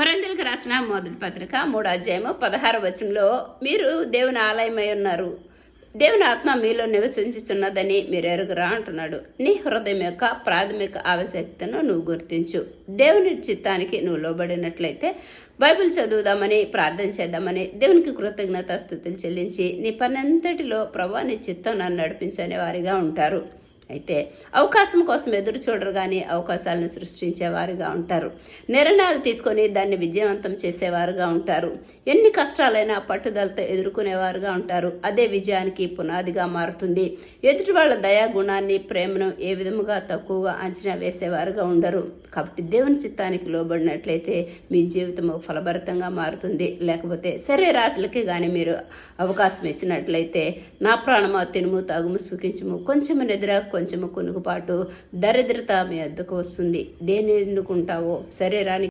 కొరందెలకు రాసిన మొదటి పత్రిక మూడో అధ్యాయము పదహారు వచనంలో మీరు దేవుని ఆలయమై ఉన్నారు. దేవుని ఆత్మ మీలో నివసించుచున్నదని మీరు ఎరుగురా అంటున్నాడు. నీ హృదయం యొక్క ప్రాథమిక ఆవశ్యకతను నువ్వు గుర్తించు. దేవుని చిత్తానికి నువ్వు లోబడినట్లయితే బైబిల్ చదువుదామని ప్రార్థన చేద్దామని దేవునికి కృతజ్ఞత స్థుతులు చెల్లించి నీ పనంతటిలో ప్రభా నీ చిత్తం నన్ను నడిపించనే వారిగా ఉంటారు. అయితే అవకాశం కోసం ఎదురు చూడరు కానీ అవకాశాలను సృష్టించేవారుగా ఉంటారు. నిర్ణయాలు తీసుకొని దాన్ని విజయవంతం చేసేవారుగా ఉంటారు. ఎన్ని కష్టాలైనా పట్టుదలతో ఎదుర్కొనేవారుగా ఉంటారు. అదే విజయానికి పునాదిగా మారుతుంది. ఎదుటి వాళ్ళ దయా గుణాన్ని ప్రేమను ఏ విధముగా తక్కువగా అంచనా వేసేవారుగా ఉండరు. కాబట్టి దేవుని చిత్తానికి లోబడినట్లయితే మీ జీవితము ఫలభరితంగా మారుతుంది. లేకపోతే శరీరాశులకి కానీ మీరు అవకాశం ఇచ్చినట్లయితే నా ప్రాణమా తినుము తాగుము సుఖించము కొంచెము నిద్ర కొంచెము కొనుగుపాటు దరిద్రత మీ వద్దకు వస్తుంది. దేని ఎన్నుకుంటావో? శరీరానికి